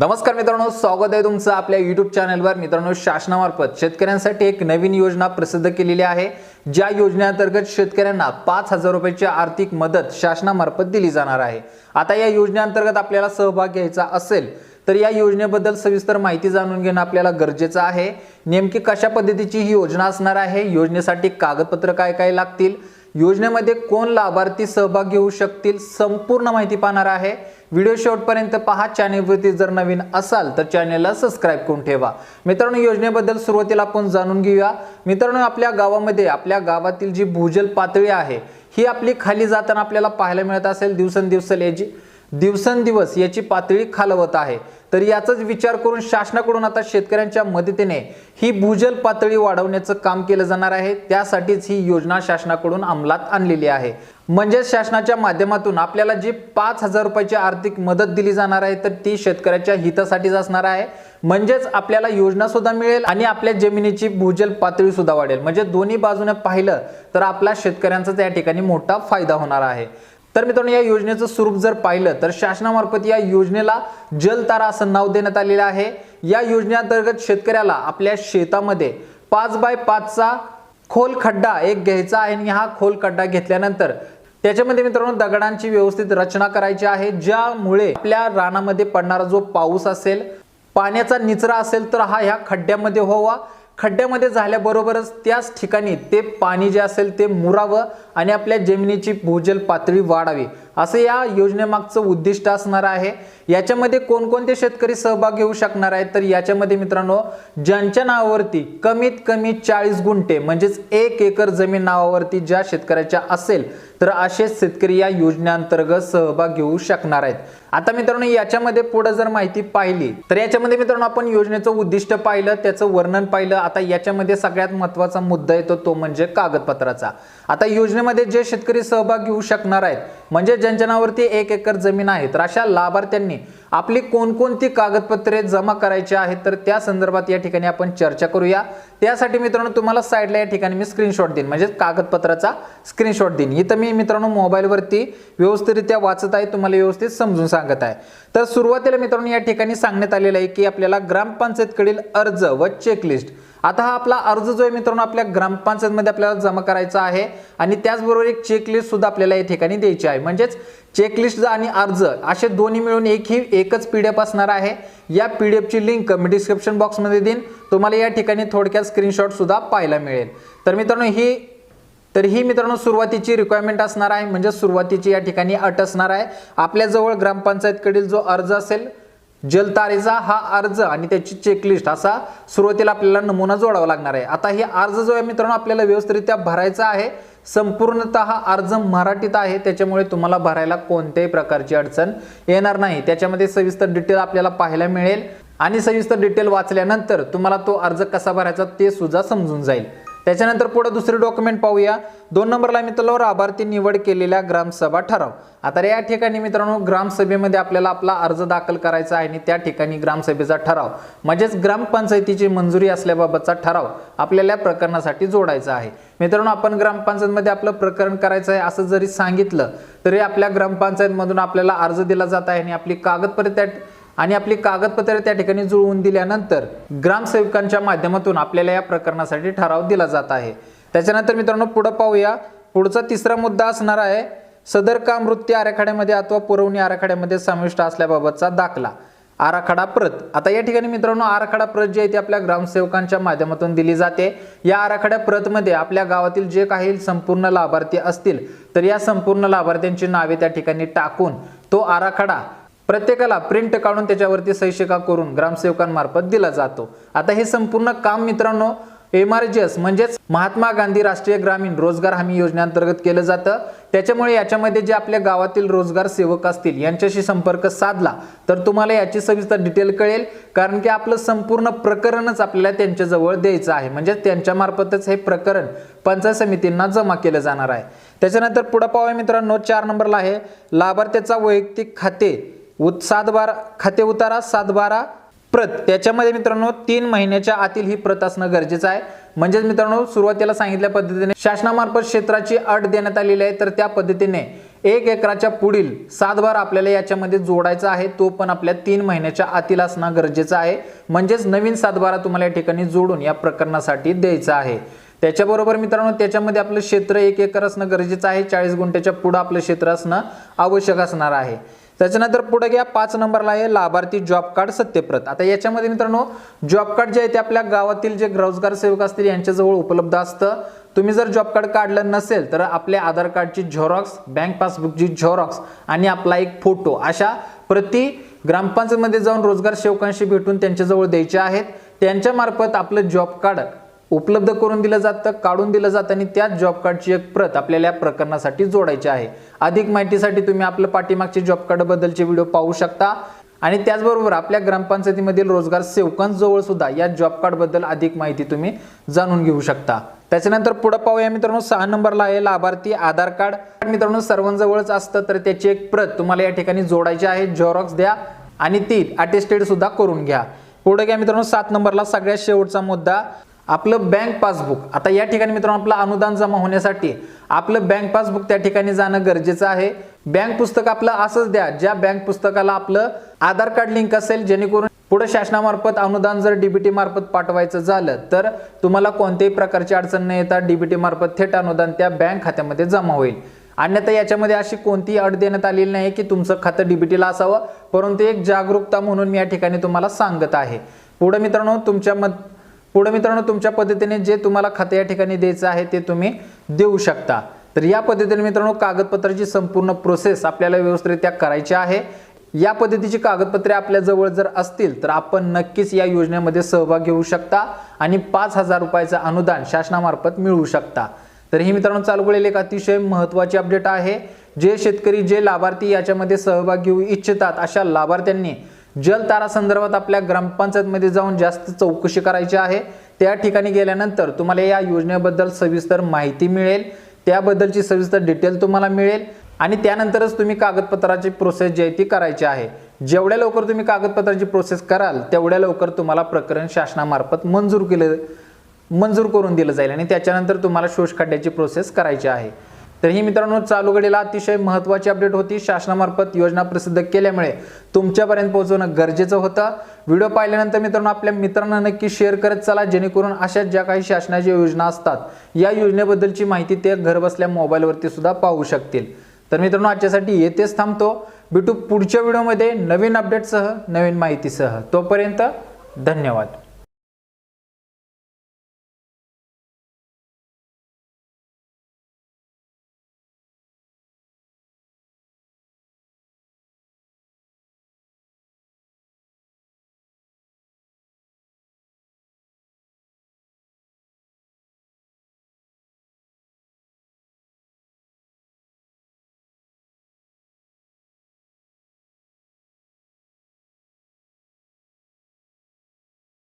नमस्कार मित्रांनो स्वागत आहे तुमचं आपल्या युट्यूब चॅनलवर मित्रांनो शासनामार्फत शेतकऱ्यांसाठी एक नवीन योजना प्रसिद्ध केलेली आहे. ज्या योजनेअंतर्गत शेतकऱ्यांना पाच हजार रुपयाची आर्थिक मदत शासनामार्फत दिली जाणार आहे. आता या योजनेअंतर्गत आपल्याला सहभाग घ्यायचा असेल तर या योजनेबद्दल सविस्तर माहिती जाणून घेणं आपल्याला गरजेचं आहे. नेमकी कशा पद्धतीची ही योजना असणार आहे? योजनेसाठी कागदपत्र काय काय लागतील? योजनेमध्ये कोण लाभार्थी सहभाग घेऊ शकतील संपूर्ण माहिती पाहणार आहे. व्हिडिओ शेवटपर्यंत पहा. चॅनेलवरती जर नवीन असाल तर चॅनेलला सबस्क्राईब करून ठेवा. मित्रांनो योजनेबद्दल सुरुवातीला आपण जाणून घेऊया. मित्रांनो आपल्या गावामध्ये आपल्या गावातील जी भूजल पातळी आहे ही आपली खाली जाताना आपल्याला पाहायला मिळत असेल. दिवसेंदिवस याची दिवसेंदिवस याची पातळी खालवत आहे. तर याचाच विचार करून शासनाकडून आता शेतकऱ्यांच्या मदतीने ही भूजल पातळी वाढवण्याचं काम केलं जाणार आहे. त्यासाठीच ही योजना शासनाकडून अंमलात आणलेली आहे. म्हणजेच शासनाच्या माध्यमातून आपल्याला जी पाच हजार रुपयाची आर्थिक मदत दिली जाणार आहे तर ती शेतकऱ्याच्या हितासाठीच असणार आहे. म्हणजेच आपल्याला योजना सुद्धा मिळेल आणि आपल्या जमिनीची भूजल पातळी सुद्धा वाढेल. म्हणजे दोन्ही बाजूने पाहिलं तर आपल्या शेतकऱ्यांचा त्या ठिकाणी मोठा फायदा होणार आहे. तर मित्रांनो या योजनेचं स्वरूप जर पाहिलं तर शासनामार्फत या योजनेला जलतारा असं नाव देण्यात आलेलं आहे. या योजनेअंतर्गत शेतकऱ्याला आपल्या शेतामध्ये पाच बाय पाचचा खोल खड्डा एक घ्यायचा आहे आणि हा खोल खड्डा घेतल्यानंतर त्याच्यामध्ये मित्रांनो दगडांची व्यवस्थित रचना करायची आहे ज्यामुळे आपल्या रानामध्ये पडणारा जो पाऊस असेल पाण्याचा निचरा असेल तर हा ह्या खड्ड्यामध्ये व्हावा. खड्ड्यामध्ये झाल्याबरोबरच त्याच ठिकाणी ते पाणी जे असेल ते मुरावं आणि आपल्या जमिनीची भूजल पातळी वाढावी. असं या योजनेमागचं उद्दिष्ट असणार आहे. याच्यामध्ये कोणकोणते शेतकरी सहभाग घेऊ शकणार आहेत? तर याच्यामध्ये मित्रांनो ज्यांच्या नावावरती कमीत कमी चाळीस गुंठे म्हणजेच एक एकर जमीन नावावरती ज्या शेतकऱ्याच्या असेल तर असे शेतकरी या योजनेअंतर्गत सहभाग घेऊ शकणार आहेत. आता मित्रांनो याच्यामध्ये पुढे जर माहिती पाहिली तर याच्यामध्ये मित्रांनो आपण योजनेचं उद्दिष्ट पाहिलं त्याचं वर्णन पाहिलं. आता याच्यामध्ये सगळ्यात महत्त्वाचा मुद्दा येतो तो म्हणजे कागदपत्राचा. आता योजनेमध्ये जे शेतकरी सहभाग घेऊ शकणार आहेत म्हणजे ज्यांच्या नावावरती एक एकर जमीन आहे तर अशा लाभार्थ्यांनी आपली कोणकोणती कागदपत्रे जमा करायची आहेत तर त्या संदर्भात या ठिकाणी आपण चर्चा करूया. त्यासाठी मित्रांनो तुम्हाला साईडला या ठिकाणी मी स्क्रीनशॉट देईन म्हणजे कागदपत्राचा स्क्रीनशॉट देईन. इथं मी मित्रांनो मोबाईलवरती व्यवस्थितरित्या वाचत आहे तुम्हाला व्यवस्थित समजून सांगत आहे. तर सुरुवातीला मित्रांनो या ठिकाणी सांगण्यात आलेलं आहे की आपल्याला ग्रामपंचायतकडील अर्ज व चेकलिस्ट आता हा आपला अर्ज जो आहे मित्रांनो आपल्या ग्रामपंचायतमध्ये आपल्याला जमा करायचा आहे. आणि त्याचबरोबर एक चेकलिस्ट सुद्धा आपल्याला या ठिकाणी द्यायची आहे. म्हणजेच चेकलिस्ट आणि अर्ज असे दोन्ही मिळून एक ही एकच एफ असणार आहे. या पी डी एफची लिंक मी डिस्क्रिप्शन बॉक्समध्ये देईन. तुम्हाला या ठिकाणी थोडक्यात स्क्रीनशॉट सुद्धा पाहायला मिळेल. तर मित्रांनो ही तर ही मित्रांनो सुरुवातीची रिक्वायरमेंट असणार आहे. म्हणजे सुरुवातीची या ठिकाणी अट असणार आहे. आपल्याजवळ ग्रामपंचायतकडील जो अर्ज असेल जलतारेचा हा अर्ज आणि त्याची चेकलिस्ट असा सुरुवातीला आपल्याला नमुना जोडावा लागणार आहे. आता हे अर्ज जो आहे मित्रांनो आपल्याला व्यवस्थितरित्या भरायचा आहे. संपूर्णतः हा अर्ज मराठीत आहे. त्याच्यामुळे तुम्हाला भरायला कोणत्याही प्रकारची अडचण येणार नाही. त्याच्यामध्ये सविस्तर डिटेल आपल्याला पाहायला मिळेल. आणि सविस्तर डिटेल वाचल्यानंतर तुम्हाला तो अर्ज कसा भरायचा ते सुद्धा समजून जाईल. त्याच्यानंतर पुढे दुसरे डॉक्युमेंट पाहूया. दोन नंबरला मित्रांनो लाभार्थी निवड केलेल्या ग्रामसभा ठराव. आता या ठिकाणी मित्रांनो ग्रामसभेमध्ये आपल्याला आपला अर्ज दाखल करायचा आहे आणि त्या ठिकाणी ग्रामसभेचा ठराव. म्हणजेच ग्रामपंचायतीची मंजुरी असल्याबाबतचा ठराव आपल्याला या प्रकरणासाठी जोडायचा आहे. मित्रांनो आपण ग्रामपंचायतमध्ये आपलं प्रकरण करायचं आहे असं जरी सांगितलं तरी आपल्या ग्रामपंचायतमधून आपल्याला अर्ज दिला जात आहे आणि आपली कागदपत्रे त्या आणि आपली कागदपत्रे त्या ठिकाणी जुळवून दिल्यानंतर ग्रामसेवकांच्या माध्यमातून आपल्याला या प्रकरणासाठी ठराव दिला जात आहे. त्याच्यानंतर मित्रांनो पुढं पाहूया. पुढचा तिसरा मुद्दा असणार आहे सदर काम वृत्ती आराखड्यामध्ये अथवा पुरवणी आराखड्यामध्ये समाविष्ट असल्याबाबतचा दाखला. आराखडा प्रत. आता या ठिकाणी मित्रांनो आराखडा प्रत जी आहे ती आपल्या ग्रामसेवकांच्या माध्यमातून दिली जाते. या आराखड्या प्रतमध्ये आपल्या गावातील जे काही संपूर्ण लाभार्थी असतील तर या संपूर्ण लाभार्थ्यांची नावे त्या ठिकाणी टाकून तो आराखडा प्रत्येकाला प्रिंट काढून त्याच्यावरती सहीशिका करून ग्रामसेवकांमार्फत दिला जातो. आता हे संपूर्ण काम मित्रांनो एम आर जी एस म्हणजेच महात्मा गांधी राष्ट्रीय ग्रामीण रोजगार हमी योजनेअंतर्गत केलं जातं. त्याच्यामुळे याच्यामध्ये जे आपल्या गावातील रोजगार सेवक असतील यांच्याशी संपर्क साधला तर तुम्हाला याची सविस्तर डिटेल कळेल. कारण की आपलं संपूर्ण प्रकरणच आपल्याला त्यांच्याजवळ द्यायचं आहे. म्हणजे त्यांच्यामार्फतच हे प्रकरण पंचायत समितींना जमा केलं जाणार आहे. त्याच्यानंतर पुढं पाहूया मित्रांनो चार नंबरला आहे. लाभार्थ्याचा वैयक्तिक खाते उत सात बारा खाते उतारा सात बारा प्रत. त्याच्यामध्ये मित्रांनो तीन महिन्याच्या आतील ही प्रत असणं गरजेचं आहे. म्हणजेच मित्रांनो सुरुवातीला सांगितल्या पद्धतीने शासनामार्फत क्षेत्राची अट देण्यात आलेली आहे. तर त्या पद्धतीने एक एकराच्या पुढील सातभार आपल्याला याच्यामध्ये जोडायचा आहे. तो पण आपल्या तीन महिन्याच्या आतील असणं गरजेचं आहे. म्हणजेच नवीन सातबारा तुम्हाला या ठिकाणी जोडून या प्रकरणासाठी द्यायचा आहे. त्याच्याबरोबर मित्रांनो त्याच्यामध्ये आपलं क्षेत्र एक एकर असणं गरजेचं आहे. चाळीस गुंठ्याच्या पुढं आपलं क्षेत्र असणं आवश्यक असणार आहे. त्याच्यानंतर पुढे घ्या पाच नंबरला आहे लाभार्थी जॉब कार्ड सत्यप्रत. आता याच्यामध्ये मित्रांनो जॉब कार्ड जे आहे ते आपल्या गावातील जे रोजगार सेवक असतील यांच्याजवळ उपलब्ध असतं. तुम्ही जर जॉब कार्ड काढलं नसेल तर आपल्या आधार कार्डची झेरॉक्स बँक पासबुकची झेरॉक्स आणि आपला एक फोटो अशा प्रति ग्रामपंचायतमध्ये जाऊन रोजगार सेवकांशी भेटून त्यांच्याजवळ द्यायचे आहेत. त्यांच्यामार्फत आपलं जॉब कार्ड उपलब्ध करून दिलं जातं काढून दिलं जातं आणि त्याच जॉब कार्डची एक प्रत आपल्याला या प्रकरणासाठी जोडायची आहे. अधिक माहितीसाठी तुम्ही आपलं पाठीमागचे जॉब कार्ड बद्दलचे व्हिडिओ पाहू शकता. आणि त्याचबरोबर आपल्या ग्रामपंचायतीमधील रोजगार सेवकांजवळ सुद्धा या जॉब कार्डबद्दल अधिक माहिती तुम्ही जाणून घेऊ शकता. त्याच्यानंतर पुढे पाहूया मित्रांनो सहा नंबरला आहे लाभार्थी आधार कार्ड मित्रांनो सर्वांजवळच असतं तर त्याची एक प्रत तुम्हाला या ठिकाणी जोडायची आहे. झेरॉक्स द्या आणि ती अटेस्टेड सुद्धा करून घ्या. पुढे घ्या मित्रांनो सात नंबरला सगळ्यात शेवटचा मुद्दा. आपलं बँक पासबुक आता या ठिकाणी मित्रांनो आपलं अनुदान जमा होण्यासाठी आपलं बँक पासबुक त्या ठिकाणी जाणं गरजेचं आहे. बँक पुस्तक आपलं असंच द्या. ज्या बँक पुस्तकाला आपलं आधार कार्ड लिंक असेल जेणेकरून पुढे शासनामार्फत अनुदान जर डीबीटी मार्फत पाठवायचं झालं तर तुम्हाला कोणत्याही प्रकारची अडचण न येता डीबीटी मार्फत थेट अनुदान त्या बँक खात्यामध्ये जमा होईल. अन्यथा याच्यामध्ये अशी कोणतीही अट देण्यात आलेली नाही की तुमचं खातं डीबीटीला असावं परंतु एक जागरूकता म्हणून मी या ठिकाणी तुम्हाला सांगत आहे. पुढे मित्रांनो तुमच्या मत पुढे मित्रांनो तुमच्या पद्धतीने जे तुम्हाला खाते या ठिकाणी द्यायचं आहे ते तुम्ही देऊ शकता. तर या पद्धतीने मित्रांनो कागदपत्राची संपूर्ण प्रोसेस आपल्याला व्यवस्थितरित्या करायची आहे. या पद्धतीची कागदपत्रे आपल्या जवळ जर असतील तर आपण नक्कीच या योजनेमध्ये सहभाग घेऊ शकता आणि पाच हजार रुपयाचं अनुदान शासनामार्फत मिळवू शकता. तर ही मित्रांनो चालू केलेली एक अतिशय महत्त्वाची अपडेट आहे. जे शेतकरी जे लाभार्थी याच्यामध्ये सहभाग घेऊ इच्छितात अशा लाभार्थ्यांनी जलतारा संदर्भात आपल्या ग्रामपंचायतमध्ये जाऊन जास्त चौकशी करायची आहे. त्या ठिकाणी गेल्यानंतर तुम्हाला या योजनेबद्दल सविस्तर माहिती मिळेल. त्याबद्दलची सविस्तर डिटेल तुम्हाला मिळेल. आणि त्यानंतरच तुम्ही कागदपत्राची प्रोसेस जी आहे ती करायची आहे. जेवढ्या लवकर तुम्ही कागदपत्राची प्रोसेस कराल तेवढ्या लवकर तुम्हाला प्रकरण शासनामार्फत मंजूर केलं मंजूर करून दिलं जाईल. आणि त्याच्यानंतर तुम्हाला शोष काढण्याची प्रोसेस करायची आहे. तर ही मित्रांनो चालू घडीला अतिशय महत्त्वाची अपडेट होती. शासनामार्फत योजना प्रसिद्ध केल्यामुळे तुमच्यापर्यंत पोहोचवणं गरजेचं होतं. व्हिडिओ पाहिल्यानंतर मित्रांनो आपल्या मित्रांना नक्की शेअर करत चला जेणेकरून अशा ज्या काही शासनाच्या योजना असतात या योजनेबद्दलची माहिती ते घरबसल्या मोबाईलवरती सुद्धा पाहू शकतील. तर मित्रांनो आजच्यासाठी येथेच थांबतो. भेटू पुढच्या व्हिडिओमध्ये नवीन अपडेटसह नवीन माहितीसह. तोपर्यंत धन्यवाद.